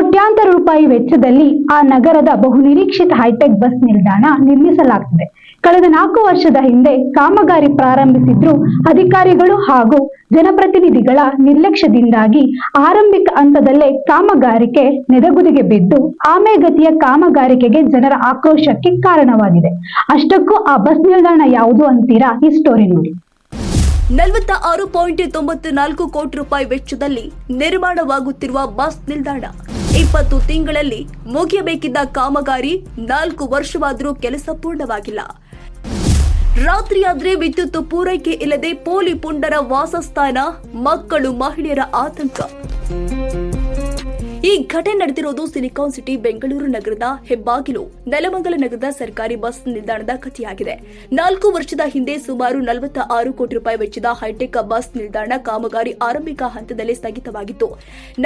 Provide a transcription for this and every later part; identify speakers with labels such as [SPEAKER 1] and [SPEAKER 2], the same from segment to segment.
[SPEAKER 1] ಕೋಟ್ಯಾಂತರ ರೂಪಾಯಿ ವೆಚ್ಚದಲ್ಲಿ ಆ ನಗರದ ಬಹುನಿರೀಕ್ಷಿತ ಹೈಟೆಕ್ ಬಸ್ ನಿಲ್ದಾಣ ನಿರ್ಮಿಸಲಾಗ್ತದೆ. ಕಳೆದ ನಾಲ್ಕು ವರ್ಷದ ಹಿಂದೆ ಕಾಮಗಾರಿ ಪ್ರಾರಂಭಿಸಿದ್ರು ಅಧಿಕಾರಿಗಳು ಹಾಗೂ ಜನಪ್ರತಿನಿಧಿಗಳ ನಿರ್ಲಕ್ಷ್ಯದಿಂದಾಗಿ ಆರಂಭಿಕ ಹಂತದಲ್ಲೇ ಕಾಮಗಾರಿಕೆ ನೆದಗುದಿಗೆ ಬಿದ್ದು ಆಮೆಗತಿಯ ಕಾಮಗಾರಿಕೆಗೆ ಜನರ ಆಕ್ರೋಶಕ್ಕೆ ಕಾರಣವಾಗಿದೆ. ಅಷ್ಟಕ್ಕೂ ಆ ಬಸ್ ನಿಲ್ದಾಣ ಯಾವುದು ಅಂತೀರಾ ಈ ಸ್ಟೋರಿ ನೋಡಿ.
[SPEAKER 2] ನಲವತ್ತ ಆರು ಪಾಯಿಂಟ್ ತೊಂಬತ್ತು ನಾಲ್ಕು ಕೋಟಿ ರೂಪಾಯಿ ವೆಚ್ಚದಲ್ಲಿ ನಿರ್ಮಾಣವಾಗುತ್ತಿರುವ ಬಸ್ ನಿಲ್ದಾಣ. ಇಪ್ಪತ್ತು ತಿಂಗಳಲ್ಲಿ ಮುಗಿಯಬೇಕಿದ್ದ ಕಾಮಗಾರಿ ನಾಲ್ಕು ವರ್ಷವಾದರೂ ಕೆಲಸ ಪೂರ್ಣವಾಗಿಲ್ಲ. ರಾತ್ರಿಯಾದ್ರೆ ವಿದ್ಯುತ್ ಪೂರೈಕೆ ಇಲ್ಲದೆ ಪೋಲಿ ಪುಂಡರ ವಾಸಸ್ಥಾನ, ಮಕ್ಕಳು, ಮಹಿಳೆಯರ ಆತಂಕ. ಈ ಘಟನೆ ನಡೆದಿರೋದು ಸಿಲಿಕಾನ್ ಸಿಟಿ ಬೆಂಗಳೂರು ನಗರದ ಹೆಬ್ಬಾಗಿಲು. ನೆಲಮಂಗಲ ನಗರದ ಸರ್ಕಾರಿ ಬಸ್ ನಿಲ್ದಾಣದ ಕಥೆಯಾಗಿದೆ. ನಾಲ್ಕು ವರ್ಷದ ಹಿಂದೆ ಸುಮಾರು ನಲವತ್ತ ಆರು ಕೋಟಿ ರೂಪಾಯಿ ವೆಚ್ಚದ ಹೈಟೆಕ್ ಬಸ್ ನಿಲ್ದಾಣ ಕಾಮಗಾರಿ ಆರಂಭಿಕ ಹಂತದಲ್ಲಿ ಸ್ಥಗಿತವಾಗಿತ್ತು.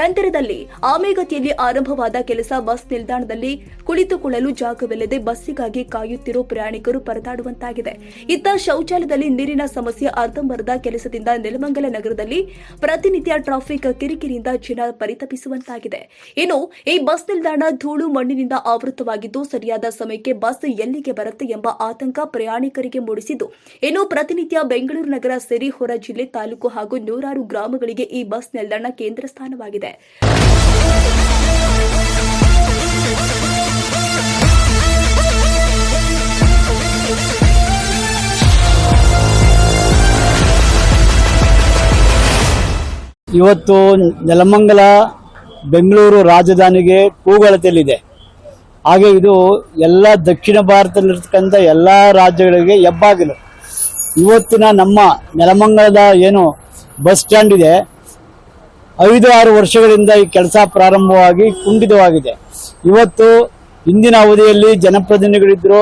[SPEAKER 2] ನಂತರದಲ್ಲಿ ಆಮೆಗತಿಯಲ್ಲಿ ಆರಂಭವಾದ ಕೆಲಸ ಬಸ್ ನಿಲ್ದಾಣದಲ್ಲಿ ಕುಳಿತುಕೊಳ್ಳಲು ಜಾಗವಿಲ್ಲದೆ ಬಸ್ಸಿಗಾಗಿ ಕಾಯುತ್ತಿರೋ ಪ್ರಯಾಣಿಕರು ಪರದಾಡುವಂತಾಗಿದೆ. ಇತ್ತ ಶೌಚಾಲಯದಲ್ಲಿ ನೀರಿನ ಸಮಸ್ಯೆ ಅರ್ಧಂಬರ್ಧ ಕೆಲಸದಿಂದ ನೆಲಮಂಗಲ ನಗರದಲ್ಲಿ ಪ್ರತಿನಿತ್ಯ ಟ್ರಾಫಿಕ್ ಕಿರಿಕಿರಿಯಿಂದ ಜನ ಪರಿತಪಿಸುವಂತಾಗಿದೆ. ಇನ್ನು ಈ ಬಸ್ ನಿಲ್ದಾಣ ಧೂಳು ಮಣ್ಣಿನಿಂದ ಆವೃತವಾಗಿದ್ದು ಸರಿಯಾದ ಸಮಯಕ್ಕೆ ಬಸ್ ಎಲ್ಲಿಗೆ ಬರುತ್ತೆ ಎಂಬ ಆತಂಕ ಪ್ರಯಾಣಿಕರಿಗೆ ಮೂಡಿಸಿದ್ದು. ಇನ್ನು ಪ್ರತಿನಿತ್ಯ ಬೆಂಗಳೂರು ನಗರ ಸೇರಿ ಹೊರ ಜಿಲ್ಲೆ ತಾಲೂಕು ಹಾಗೂ ನೂರಾರು ಗ್ರಾಮಗಳಿಗೆ ಈ ಬಸ್ ನಿಲ್ದಾಣ ಕೇಂದ್ರ ಸ್ಥಾನವಾಗಿದೆ.
[SPEAKER 3] ಇವತ್ತು ನೆಲಮಂಗಲ ಬೆಂಗಳೂರು ರಾಜಧಾನಿಗೆ ಕೂಗಳತೆಯಲ್ಲಿದೆ ಹಾಗೆ ಇದು ಎಲ್ಲ ದಕ್ಷಿಣ ಭಾರತದಲ್ಲಿರ್ತಕ್ಕಂಥ ಎಲ್ಲ ರಾಜ್ಯಗಳಿಗೆ ಹೆಬ್ಬಾಗಿಲು. ಇವತ್ತಿನ ನಮ್ಮ ನೆಲಮಂಗಲದ ಏನು ಬಸ್ ಸ್ಟ್ಯಾಂಡ್ ಇದೆ, ಐದು ಆರು ವರ್ಷಗಳಿಂದ ಈ ಕೆಲಸ ಪ್ರಾರಂಭವಾಗಿ ಕುಂಠಿತವಾಗಿದೆ. ಇವತ್ತು ಹಿಂದಿನ ಅವಧಿಯಲ್ಲಿ ಜನಪ್ರತಿನಿಧಿಗಳಿದ್ರು,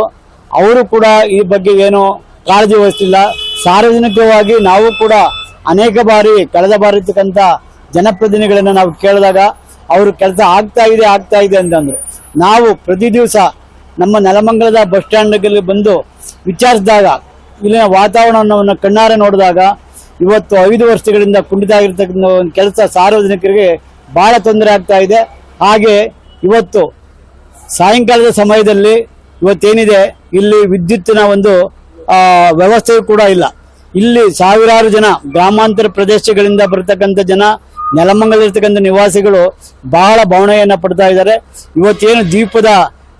[SPEAKER 3] ಅವರು ಕೂಡ ಈ ಬಗ್ಗೆ ಏನು ಕಾಳಜಿ ವಹಿಸ್ತಿಲ್ಲ ಸಾರ್ವಜನಿಕವಾಗಿ ನಾವು ಕೂಡ ಅನೇಕ ಬಾರಿ, ಕಳೆದ ಬಾರಿ ಇರ್ತಕ್ಕಂಥ ಜನಪ್ರತಿನಿಧಿಗಳನ್ನ ನಾವು ಕೇಳಿದಾಗ ಅವರು ಕೆಲಸ ಆಗ್ತಾ ಇದೆ ಆಗ್ತಾ ಇದೆ ಅಂತಂದ್ರು. ನಾವು ಪ್ರತಿ ದಿವಸ ನಮ್ಮ ನೆಲಮಂಗಲದ ಬಸ್ ಸ್ಟ್ಯಾಂಡ್ಗೆ ಬಂದು ವಿಚಾರಿಸಿದಾಗ, ಇಲ್ಲಿನ ವಾತಾವರಣವನ್ನು ಕಣ್ಣಾರೆ ನೋಡಿದಾಗ ಇವತ್ತು ಐದು ವರ್ಷಗಳಿಂದ ಕುಂಠಿತ ಆಗಿರ್ತಕ್ಕಂಥ ಒಂದು ಕೆಲಸ ಸಾರ್ವಜನಿಕರಿಗೆ ಬಹಳ ತೊಂದರೆ ಆಗ್ತಾ ಇದೆ. ಹಾಗೆ ಇವತ್ತು ಸಾಯಂಕಾಲದ ಸಮಯದಲ್ಲಿ ಇವತ್ತೇನಿದೆ, ಇಲ್ಲಿ ವಿದ್ಯುತ್ತಿನ ಒಂದು ವ್ಯವಸ್ಥೆಯು ಕೂಡ ಇಲ್ಲ. ಇಲ್ಲಿ ಸಾವಿರಾರು ಜನ ಗ್ರಾಮಾಂತರ ಪ್ರದೇಶಗಳಿಂದ ಬರತಕ್ಕಂಥ ಜನ ನೆಲಮಂಗಲಿರ್ತಕ್ಕಂಥ ನಿವಾಸಿಗಳು ಬಹಳ ಭಾವನೆಯನ್ನು ಪಡ್ತಾ ಇದ್ದಾರೆ. ಇವತ್ತೇನು ದ್ವೀಪದ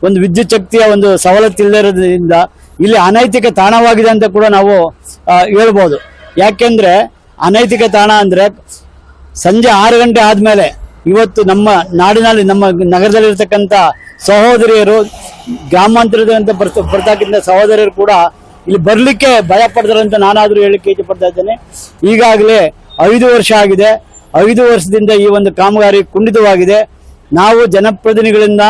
[SPEAKER 3] ಒಂದು ವಿದ್ಯುತ್ ಶಕ್ತಿಯ ಒಂದು ಸವಲತ್ತು ಇಲ್ಲದಿರೋದ್ರಿಂದ ಇಲ್ಲಿ ಅನೈತಿಕ ತಾಣವಾಗಿದೆ ಅಂತ ಕೂಡ ನಾವು ಹೇಳ್ಬೋದು. ಯಾಕೆಂದ್ರೆ ಅನೈತಿಕ ತಾಣ ಅಂದ್ರೆ ಸಂಜೆ ಆರು ಗಂಟೆ ಆದಮೇಲೆ ಇವತ್ತು ನಮ್ಮ ನಾಡಿನಲ್ಲಿ, ನಮ್ಮ ನಗರದಲ್ಲಿರ್ತಕ್ಕಂಥ ಸಹೋದರಿಯರು ಗ್ರಾಮಾಂತರದಂತ ಬರ್ತ ಬರ್ತಕ್ಕಂಥ ಸಹೋದರಿಯರು ಕೂಡ ಇಲ್ಲಿ ಬರ್ಲಿಕ್ಕೆ ಭಯ ಪಡ್ತಾರಂತ ನಾನಾದ್ರೂ ಇಚ್ಛೆ ಪಡ್ತಾ ಇದ್ದೇನೆ. ಈಗಾಗಲೇ ಐದು ವರ್ಷ ಆಗಿದೆ. ಐದು ವರ್ಷದಿಂದ ಈ ಒಂದು ಕಾಮಗಾರಿ ಕುಂಠಿತವಾಗಿದೆ. ನಾವು ಜನಪ್ರತಿನಿಧಿಗಳಿಂದ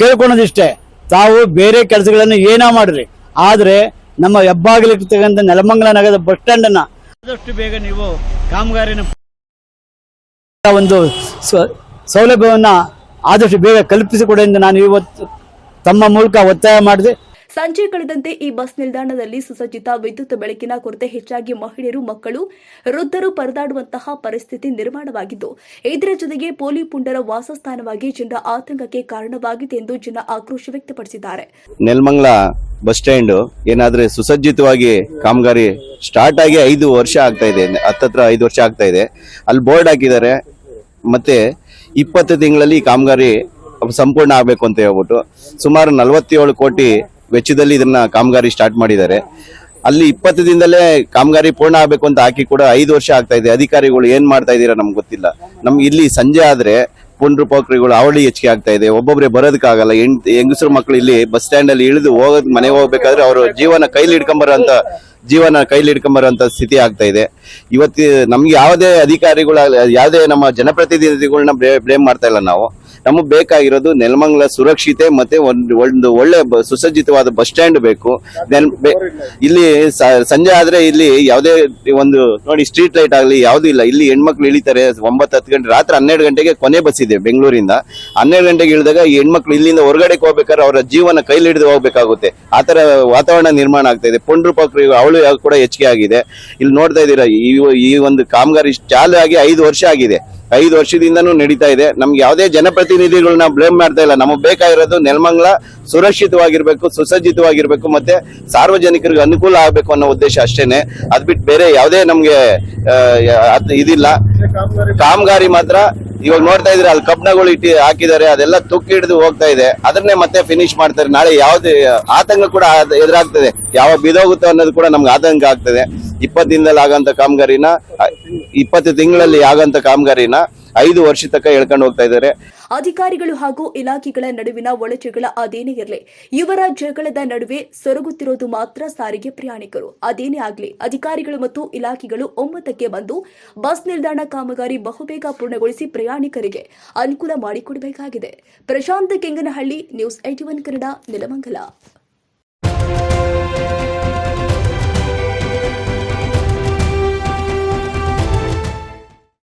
[SPEAKER 3] ಕೇಳ್ಕೊಳೋದಿಷ್ಟೇ ತಾವು ಬೇರೆ ಕೆಲಸಗಳನ್ನು ಏನೋ ಮಾಡ್ರಿ. ಆದ್ರೆ ನಮ್ಮ ಹೆಬ್ಬಾಗಿಲಿರ್ತಕ್ಕಂಥ ನೆಲಮಂಗಲ ನಗರದ ಬಸ್ ಸ್ಟ್ಯಾಂಡ್ ಅನ್ನ ಆದಷ್ಟು ಬೇಗ ನೀವು ಕಾಮಗಾರಿನ ಒಂದು ಸೌಲಭ್ಯವನ್ನ ಆದಷ್ಟು ಬೇಗ ಕಲ್ಪಿಸಿಕೊಡಿ ಎಂದು ನಾನು ಇವತ್ತು ತಮ್ಮ ಮೂಲಕ ಒತ್ತಾಯ ಮಾಡಿದೆ.
[SPEAKER 2] ಸಂಜೆ ಕಳೆದಂತೆ ಈ ಬಸ್ ನಿಲ್ದಾಣದಲ್ಲಿ ಸುಸಜ್ಜಿತ ವಿದ್ಯುತ್ ಬೆಳಕಿನ ಕೊರತೆ ಹೆಚ್ಚಾಗಿ ಮಹಿಳೆಯರು, ಮಕ್ಕಳು, ವೃದ್ಧರು ಪರದಾಡುವಂತಹ ಪರಿಸ್ಥಿತಿ ನಿರ್ಮಾಣವಾಗಿದ್ದು, ಇದರ ಜೊತೆಗೆ ಪೋಲಿ ಪುಂಡರ ವಾಸಸ್ಥಾನವಾಗಿ ಜನರ ಆತಂಕಕ್ಕೆ ಕಾರಣವಾಗಿದೆ ಎಂದು ಜನ ಆಕ್ರೋಶ ವ್ಯಕ್ತಪಡಿಸಿದ್ದಾರೆ.
[SPEAKER 4] ನೆಲ್ಮಂಗ್ಲ ಬಸ್ ಸ್ಟ್ಯಾಂಡ್ ಏನಾದ್ರೆ ಸುಸಜ್ಜಿತವಾಗಿ ಕಾಮಗಾರಿ ಸ್ಟಾರ್ಟ್ ಆಗಿ ಐದು ವರ್ಷ ಆಗ್ತಾ ಇದೆ, ಹತ್ತತ್ರ ಐದು ವರ್ಷ ಆಗ್ತಾ ಇದೆ. ಅಲ್ಲಿ ಬೋರ್ಡ್ ಹಾಕಿದ್ದಾರೆ, ಮತ್ತೆ ಇಪ್ಪತ್ತು ತಿಂಗಳಲ್ಲಿ ಕಾಮಗಾರಿ ಸಂಪೂರ್ಣ ಆಗಬೇಕು ಅಂತ ಹೇಳ್ಬಿಟ್ಟು ಸುಮಾರು ನಲವತ್ತೇಳು ಕೋಟಿ ವೆಚ್ಚದಲ್ಲಿ ಇದನ್ನ ಕಾಮಗಾರಿ ಸ್ಟಾರ್ಟ್ ಮಾಡಿದ್ದಾರೆ. ಅಲ್ಲಿ ಇಪ್ಪತ್ತು ದಿನದಲ್ಲೇ ಕಾಮಗಾರಿ ಪೂರ್ಣ ಆಗಬೇಕು ಅಂತ ಹಾಕಿ ಕೂಡ ಐದು ವರ್ಷ ಆಗ್ತಾ ಇದೆ. ಅಧಿಕಾರಿಗಳು ಏನ್ ಮಾಡ್ತಾ ಇದೀರಾ ನಮ್ಗೆ ಗೊತ್ತಿಲ್ಲ. ನಮ್ಗೆ ಇಲ್ಲಿ ಸಂಜೆ ಆದ್ರೆ ಪುನರುಪಕ್ರಿಗಳು ಅವಳಿ ಹೆಚ್ಚಿಗೆ ಆಗ್ತಾ ಇದೆ. ಒಬ್ಬೊಬ್ರೆ ಬರೋದಕ್ಕಾಗಲ್ಲ. ಹೆಣ್, ಹೆಂಗಸರು ಮಕ್ಕಳು ಇಲ್ಲಿ ಬಸ್ ಸ್ಟ್ಯಾಂಡ್ ಅಲ್ಲಿ ಇಳಿದು ಹೋಗೋದ್, ಮನೆಗೆ ಹೋಗ್ಬೇಕಾದ್ರೆ ಅವರು ಜೀವನ ಕೈಲಿ ಹಿಡ್ಕೊಂಬರೋಂತ ಜೀವನ ಕೈಲಿ ಹಿಡ್ಕೊಂಬರೋಂತ ಸ್ಥಿತಿ ಆಗ್ತಾ ಇದೆ. ಇವತ್ತು ನಮ್ಗೆ ಯಾವುದೇ ಅಧಿಕಾರಿಗಳ ಯಾವುದೇ ನಮ್ಮ ಜನಪ್ರತಿನಿಧಿಗಳನ್ನ ಬ್ಲೇಮ್ ಮಾಡ್ತಾ ಇಲ್ಲ ನಾವು. ನಮಗೆ ಬೇಕಾಗಿರೋದು ನೆಲಮಂಗಲ ಸುರಕ್ಷಿತೆ ಮತ್ತೆ ಒಂದು ಒಂದು ಒಳ್ಳೆ ಸುಸಜ್ಜಿತವಾದ ಬಸ್ ಸ್ಟ್ಯಾಂಡ್ ಬೇಕು. ಇಲ್ಲಿ ಸಂಜೆ ಆದ್ರೆ ಇಲ್ಲಿ ಯಾವುದೇ ಒಂದು ನೋಡಿ ಸ್ಟ್ರೀಟ್ ಲೈಟ್ ಆಗಲಿ ಯಾವ್ದು ಇಲ್ಲ. ಇಲ್ಲಿ ಹೆಣ್ಮಕ್ಳು ಇಳಿತಾರೆ ಒಂಬತ್ತು ಹತ್ತು ಗಂಟೆ ರಾತ್ರಿ ಹನ್ನೆರಡು ಗಂಟೆಗೆ ಕೊನೆ ಬಸ್ ಇದೆ ಬೆಂಗಳೂರಿಂದ. ಹನ್ನೆರಡು ಗಂಟೆಗೆ ಇಳಿದಾಗ ಈ ಹೆಣ್ಮಕ್ಳು ಇಲ್ಲಿಂದ ಹೊರಗಡೆ ಹೋಗ್ಬೇಕಾದ್ರೆ ಅವರ ಜೀವನ ಕೈಲಿ ಹಿಡಿದು ಹೋಗ್ಬೇಕಾಗುತ್ತೆ. ಆತರ ತರ ವಾತಾವರಣ ನಿರ್ಮಾಣ ಆಗ್ತಾ ಇದೆ. ಪುಂಡ್ರೂಪಕ್ರಿ ಅವಳು ಕೂಡ ಹೆಚ್ಚಿಗೆ ಆಗಿದೆ. ಇಲ್ಲಿ ನೋಡ್ತಾ ಇದ್ದೀರಾ ಈ ಒಂದು ಕಾಮಗಾರಿ ಚಾಲು ಆಗಿ ಐದು ವರ್ಷ ಆಗಿದೆ. ಐದು ವರ್ಷದಿಂದನೂ ನಡೀತಾ ಇದೆ. ನಮ್ಗೆ ಯಾವುದೇ ಜನಪ್ರತಿನಿಧಿಗಳನ್ನ ಬ್ಲೇಮ್ ಮಾಡ್ತಾ ಇಲ್ಲ. ನಮಗೆ ಬೇಕಾಗಿರೋದು ನೆಲಮಂಗಲ ಸುರಕ್ಷಿತವಾಗಿರ್ಬೇಕು, ಸುಸಜ್ಜಿತವಾಗಿರ್ಬೇಕು ಮತ್ತೆ ಸಾರ್ವಜನಿಕರಿಗೆ ಅನುಕೂಲ ಆಗಬೇಕು ಅನ್ನೋ ಉದ್ದೇಶ ಅಷ್ಟೇನೆ. ಅದ್ ಬಿಟ್ಟು ಬೇರೆ ಯಾವುದೇ ನಮ್ಗೆ ಇದಿಲ್ಲ. ಕಾಮಗಾರಿ ಮಾತ್ರ ಇವಾಗ ನೋಡ್ತಾ ಇದ್ರೆ ಅಲ್ಲಿ ಕಬ್ಣಗಳು ಇಟ್ಟು ಹಾಕಿದ್ದಾರೆ. ಅದೆಲ್ಲ ತುಕ್ಕಿ ಹಿಡಿದು ಹೋಗ್ತಾ ಇದೆ. ಅದನ್ನೇ ಮತ್ತೆ ಫಿನಿಶ್ ಮಾಡ್ತಾರೆ. ನಾಳೆ ಯಾವ್ದು, ಆತಂಕ ಕೂಡ ಎದುರಾಗ್ತದೆ. ಯಾವ ಬಿದೋಗುತ್ತೋ ಅನ್ನೋದು ಕೂಡ ನಮ್ಗೆ ಆತಂಕ ಆಗ್ತದೆ. ಇಪ್ಪತ್ತು ದಿನದಲ್ಲಿ ಆಗಂತ ಕಾಮಗಾರಿನ ಇಪ್ಪತ್ತು ತಿಂಗಳಲ್ಲಿ ಆಗಂತ ಕಾಮಗಾರಿನ ಐದು ವರ್ಷ ತಕ್ಕ ಹೇಳ್ಕೊಂಡು ಹೋಗ್ತಾ ಇದ್ದಾರೆ.
[SPEAKER 2] ಅಧಿಕಾರಿಗಳು ಹಾಗೂ ಇಲಾಖೆಗಳ ನಡುವಿನ ಒಳಜಗಳ ಅದೇನೇ ಇರಲಿ ಇವರ ಜಗಳದ ನಡುವೆ ಸೊರಗುತ್ತಿರೋದು ಮಾತ್ರ ಸಾರಿಗೆ ಪ್ರಯಾಣಿಕರು. ಅದೇನೇ ಆಗಲಿ, ಅಧಿಕಾರಿಗಳು ಮತ್ತು ಇಲಾಖೆಗಳು ಒಮ್ಮತಕ್ಕೆ ಬಂದು ಬಸ್ ನಿಲ್ದಾಣ ಕಾಮಗಾರಿ ಬಹುಬೇಗ ಪೂರ್ಣಗೊಳಿಸಿ ಪ್ರಯಾಣಿಕರಿಗೆ ಅನುಕೂಲ ಮಾಡಿಕೊಡಬೇಕಾಗಿದೆ. Prashanth Kenganahalli, news eighteen Kannada, Nelamangala.